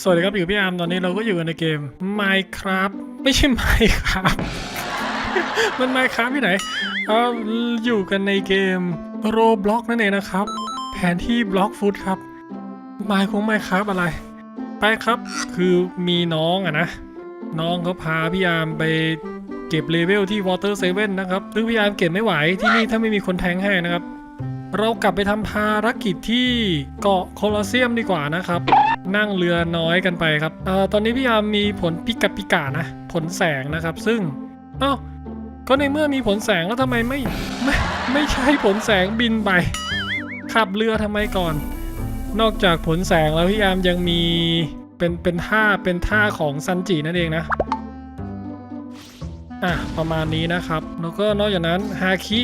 สวัสดีครับอยู่พี่อาร์มตอนนี้เราก็อยู่กันในเกม Minecraft ไม่ใช่ Minecraft มัน Minecraft ที่ไหนเอออยู่กันในเกม Roblox นั่นเองนะครับ แผนที่บล็อกฟุตครับมายคง Minecraft อะไร ไปครับคือมีน้องอะนะ น้องเขาพาพี่อาร์มไปเก็บเลเวลที่ Water 7นะครับซึ่งพี่อาร์มเก็บไม่ไหวที่นี่ถ้าไม่มีคนแทงให้นะครับเรากลับไปทำภารกิจที่เกาะโคลอเซียมดีกว่านะครับ นั่งเรือน้อยกันไปครับเอ่อตอนนี้พี่ยามมีผลปิกาปิกานะ ผลแสงนะครับ ซึ่งเอ้าก็ในเมื่อมีผลแสงแล้วทำไมไม่ไม่ไม่ใช่ผลแสงบินไป ขับเรือทำไมก่อน นอกจากผลแสงแล้วพี่ยามยังมีเป็นเป็นท่าเป็นท่าของซันจินั่นเองนะอะประมาณนี้นะครับ แล้วก็นอกจากนั้นฮาคิ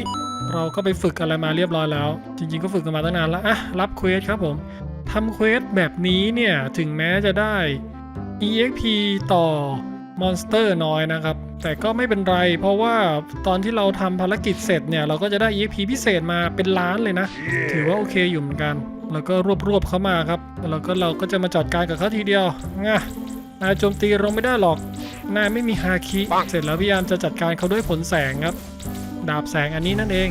เราก็ไปฝึกอะไรมาเรียบร้อยแล้ว จริงๆก็ฝึกกันมาตั้งนานแล้วอะรับเควสครับผม ทำเควสแบบนี้เนี่ย ถึงแม้จะได้ EXP ต่อมอนสเตอร์น้อยนะครับ แต่ก็ไม่เป็นไร เพราะว่าตอนที่เราทำภารกิจเสร็จเนี่ย เราก็จะได้ EXP พิเศษมาเป็นล้านเลยนะถือว่าโอเคอยู่เหมือนกัน แล้วก็รวบรวบเขามาครับ แล้วก็เราก็จะมาจัดการกับเขาทีเดียวง่ะนายโจมตีเราไม่ได้หรอกนายไม่มีฮาคิ เสร็จแล้วพยายามจะจัดการเขาด้วยผลแสงครับ ดาบแสงอันนี้นั่นเอง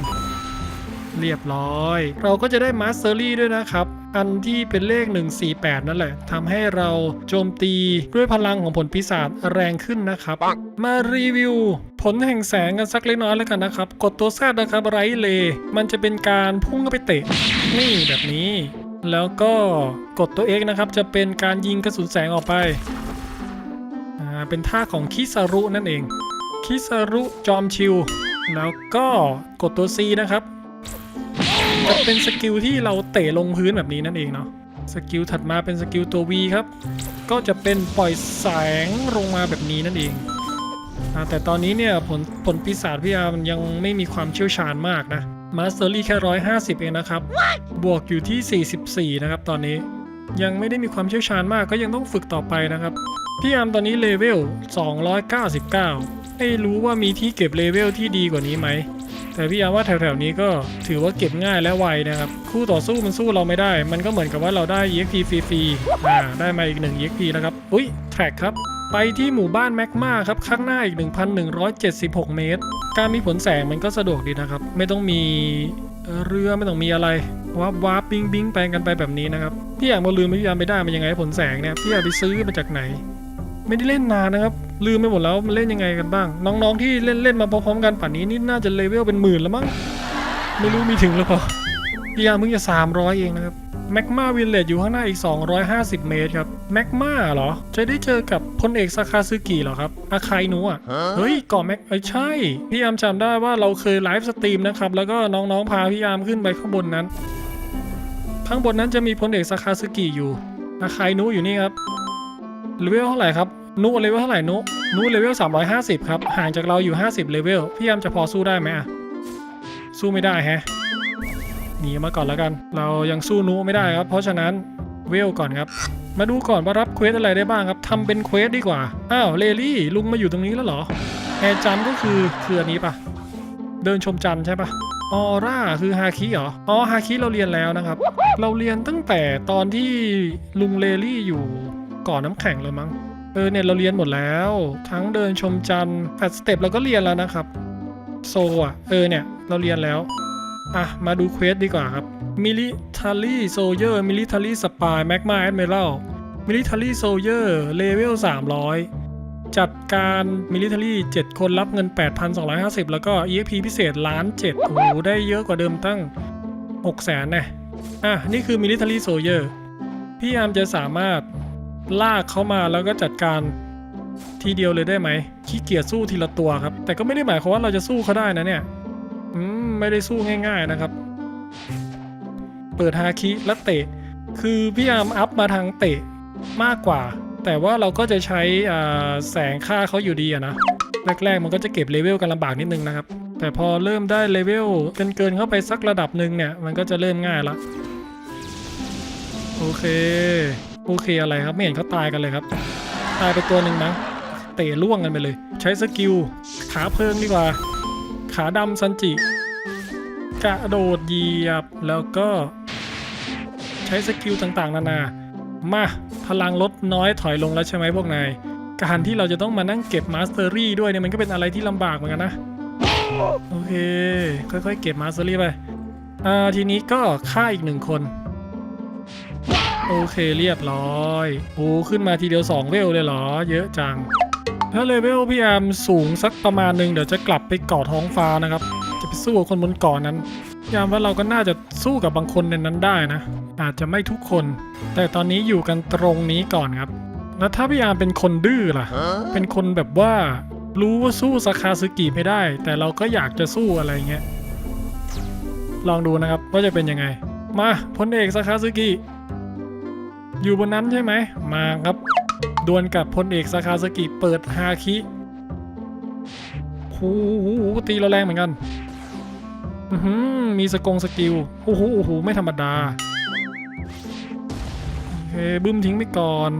เรียบร้อย เราก็จะได้มาสเตอรี่ด้วยนะครับ อันที่เป็นเลข 148 นั่นแหละทำให้เราโจมตีด้วยพลังของผลปีศาจแรงขึ้นนะครับ มารีวิว ผลแห่งแสงกันสักเล็กน้อยแล้วกันนะครับ กดตัวแซดนะครับไรเล มันจะเป็นการพุ่งเข้าไปเตะ นี่แบบนี้ แล้วก็กดตัว X นะครับ จะเป็นการยิงกระสุนแสงออกไปอ่าเป็นท่าของคิซารุนั่นเองคิซารุจอมชิว แล้วก็กดตัว C นะครับ จะเป็นสกิลที่เราเตะลงพื้นแบบนี้นั่นเองเนาะสกิลถัดมาเป็นสกิลตัว V ครับ ก็จะเป็นปล่อยแสงลงมาแบบนี้นั่นเองอแต่ตอนนี้เนี่ยผลผลปีศาจพี่อาร์มยังไม่มีความเชี่ยวชาญมากนะมาสเตอรี่แค่ร้อยห้าสิบเองนะครับ บวกอยู่ที่ 44 นะครับตอนนี้ยังไม่ได้มีความเชี่ยวชาญมากก็ยังต้องฝึกต่อไปนะครับพี่อามตอนนี้เลเวล 299 ไม่รู้ว่ามีที่เก็บเลเวลที่ดีกว่านี้ไหม แต่พี่อาว่าแถวๆนี้ก็ถือว่าเก็บง่ายและไวนะครับ คู่ต่อสู้มันสู้เราไม่ได้ มันก็เหมือนกับว่าเราได้ EXP ฟรีๆอ่าได้มาอีก 1 EXP นะครับ อุ้ยแทร็กครับไปที่หมู่บ้านแมกมาครับ ข้างหน้าอีก 1,176 เมตร การมีผลแสงมันก็สะดวกดีนะครับ ไม่ต้องมีเรือไม่ต้องมีอะไรวับวับบิงบิงไปกันไปแบบนี้นะครับ พี่อยากมาลืมพี่ยามไม่ได้มันยังไงผลแสงเนี่ยพี่อยากไปซื้อมาจากไหน ไม่ได้เล่นนานนะครับ ลืมไปหมดแล้วมันเล่นยังไงกันบ้าง น้องๆที่เล่นเล่นมาพร้อมๆกันป่านนี้นี่น่าจะเลเวลเป็นหมื่นแล้วมั้งไม่รู้มีถึงหรือเปล่าพี่ยามเพิ่งจะ 300 เองนะครับแมกมาวิลเลจอยู่ข้างหน้าอีก 250 เมตรครับแมกมาเหรอ จะได้เจอกับพลเอกซาคาซึกิเหรอครับอาคายนูอะเฮ้ยเกาะแม็กเอ้ยใช่ พี่ยามจำได้ว่าเราเคยไลฟ์สตรีมนะครับ แล้วก็น้องๆพาพี่ยามขึ้นไปข้างบนนั้น ข้างบนนั้นจะมีพลเอกซาคาซึกิอยู่อาคายนูอยู่นี่ครับ เลเวลเท่าไหร่ครับ นุเลเวลเท่าไหร่นุนุเลเวล350 ครับ ห่างจากเราอยู่ 50เลเวล พี่ยามจะพอสู้ได้ไหมอะสู้ไม่ได้แฮะ หนีมาก่อนแล้วกัน เรายังสู้นุไม่ได้ครับ เพราะฉะนั้นเวลก่อนครับ มาดูก่อนว่ารับเควสอะไรได้บ้างครับ ทำเป็นเควสดีกว่า อ้าวเลลี่ลุงมาอยู่ตรงนี้แล้วเหรอแอร์จันก็คือคืออันนี้ปะเดินชมจันทร์ใช่ปะออร่าคือฮาคิเหรอ อ๋อฮาคิเราเรียนแล้วนะครับ เราเรียนตั้งแต่ตอนที่ลุงเลลี่อยู่ ก่อนน้ำแข็งเลยมั้งเออเนี่ยเราเรียนหมดแล้ว ทั้งเดินชมจันทร์แฟดสเต็ปเราก็เรียนแล้วนะครับ โซอะเออเนี่ยเราเรียนแล้วอะมาดูเควสดีกว่าครับ Military Soldier Military Spy Magma Admiral Military Soldier Level 300 จัดการ Military 7คนรับเงิน 8,250 แล้วก็ EXP พิเศษล้าน7โอ้โหได้เยอะกว่าเดิมตั้ง6แสนนะอะนี่คือ Military Soldier พี่ยามจะสามารถ ลากเขามาแล้วก็จัดการทีเดียวเลยได้ไหมขี้เกียจสู้ทีละตัวครับ แต่ก็ไม่ได้หมายความว่าเราจะสู้เขาได้นะเนี่ยอืมไม่ได้สู้ง่าย ๆนะครับ เปิดฮาคิและเตะ คือพี่อาร์มอัพมาทางเตะมากกว่า แต่ว่าเราก็จะใช้แสงค่าเขาอยู่ดีอะนะแรกๆ มันก็จะเก็บเลเวลกันลำบากนิดนึงนะครับ แต่พอเริ่มได้เลเวลเกินเกินๆเข้าไปสักระดับหนึ่งเนี่ย มันก็จะเริ่มง่ายละ โอเค โอเคอะไรครับ ไม่เห็นเขาตายกันเลยครับ ตายไปตัวหนึ่งมั้งเตะล่วงกันไปเลย ใช้สกิล ขาเพิงดีกว่า ขาดำซันจิ กระโดดเหยียบแล้วก็ ใช้สกิลต่างๆ นานา มาทลังลดน้อยถอยลงแล้วใช่ไหมพวกนาย การที่เราจะต้องมานั่งเก็บมาสเตอรี่ด้วยเนี่ยมันก็เป็นอะไรที่ลำบากเหมือนกันนะ โอเค ค่อยๆ เก็บมาสเตอรี่ไป อ่าทีนี้ก็ฆ่าอีกหนึ่งคน โอเคเรียบร้อยโอ้ขึ้นมาทีเดียว 2 เวลเลยเหรอ เยอะจัง ถ้าเลเวลพี่อามสูงสักประมาณหนึ่งเดี๋ยวจะกลับไปเกาะท้องฟ้านะครับ จะไปสู้กับคนบนเกาะนั้นพี่อามว่าเราก็น่าจะสู้กับบางคนในนั้นได้นะ อาจจะไม่ทุกคน แต่ตอนนี้อยู่กันตรงนี้ก่อนครับ แล้วถ้าพี่อามเป็นคนดื้อล่ะ เป็นคนแบบว่ารู้ว่าสู้สาคาซึกิไม่ได้ แต่เราก็อยากจะสู้อะไรเงี้ยลองดูนะครับว่าจะเป็นยังไง มาพลเอกสาคาซึกิ อยู่บนนั้นใช่ไหม มาครับ ดวลกับพลเอกสาคาซึกิเปิดฮาคิโอ้โหตีเราแรงเหมือนกันอือหือมีสกงสกิลโอ้โหโอ้โหไม่ธรรมดาโอเคบึ้มทิ้งไปก่อน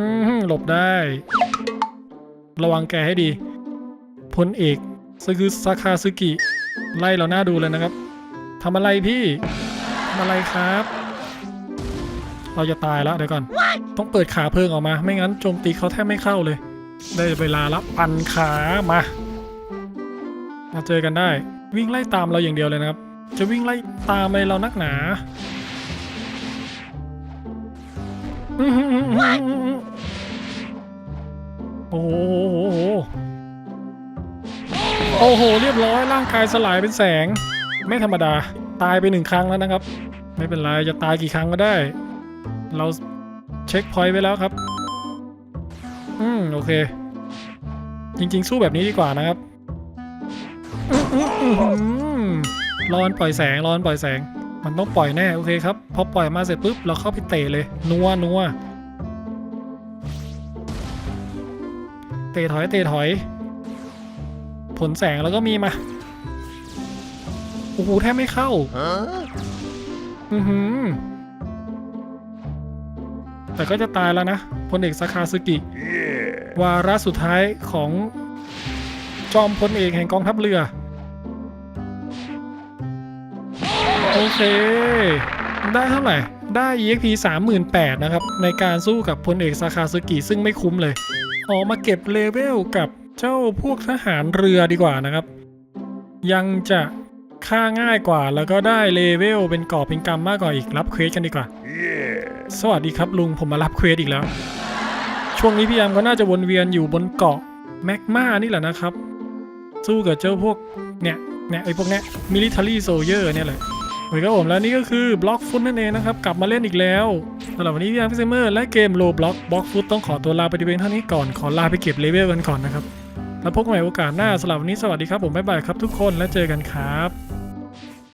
อือหือหลบได้ ระวังแกให้ดีพลเอกซอคือซาคาซึกิ ไล่เราหน้าดูเลยนะครับ ทำอะไรพี่ทำอะไรครับ เราจะตายแล้วเดี๋ยวก่อน ต้องเปิดขาเพิงออกมา ไม่งั้นโจมตีเขาแทบไม่เข้าเลย ได้เวลาละปันขามา มาเจอกันได้ วิ่งไล่ตามเราอย่างเดียวเลยนะครับ จะวิ่งไล่ตามไปเรานักหนาอื้อหือหือหือหือโอ้โหโอ้โหโอ้โห เรียบร้อยร่างกายสลายเป็นแสง ไม่ธรรมดา ตายไปหนึ่งครั้งแล้วนะครับ ไม่เป็นไร จะตายกี่ครั้งก็ได้ เราเช็คพอยต์ไว้แล้วครับ อืม โอเค จริง ๆ สู้แบบนี้ดีกว่านะครับอื้ออื้ออื้อหือรอนปล่อยแสงรอนปล่อยแสง มันต้องปล่อยแน่ โอเคครับ พอปล่อยมาเสร็จปุ๊บ เราเข้าไปเตะเลย นัวนัวเตะถอยเตะถอย ผลแสงแล้วก็มีมา อ้โหแทบไม่เข้า อือหือ แต่ก็จะตายแล้วนะพลเอกสาคาซึกิ วาระสุดท้ายของจอมพลเอกแห่งกองทัพเรือ โอเค ได้เท่าไหร่ ได้ EXP 38,000นะครับ ในการสู้กับพลเอกสาคาซึกิ ซึ่งไม่คุ้มเลย ออกมาเก็บเลเวลกับเจ้าพวกทหารเรือดีกว่านะครับ ยังจะ ฆ่าง่ายกว่า แล้วก็ได้เลเวลเป็นกอบเป็นกรรมมากกว่าอีกรับเควสกันดีกว่า สวัสดีครับลุงผมมารับเควสอีกแล้ว ช่วงนี้พี่ยามก็น่าจะวนเวียนอยู่บนเกาะแมกมานี่แหละนะครับ สู้กับเจ้าพวกเนี่ยเนี่ยไอ้พวกเนี้ยมิลิเทอรี่โซเยอร์เนี่ยแหละโอเคครับผมแล้วนี่ก็คือบล็อกฟุตนั่นเองนะครับ กลับมาเล่นอีกแล้วสำหรับวันนี้พี่ยามพี่เซมเมอร์และเกมโลบล็อกบล็อกฟุตต้องขอตัวลาไปดีเพียงเท่านี้ก่อนขอลาไปเก็บเลเวลกันก่อนนะครับ แล้วพบกันใหม่โอกาสหน้าสำหรับวันนี้สวัสดีครับผมบ๊ายบายครับทุกคนแล้วเจอกันครับ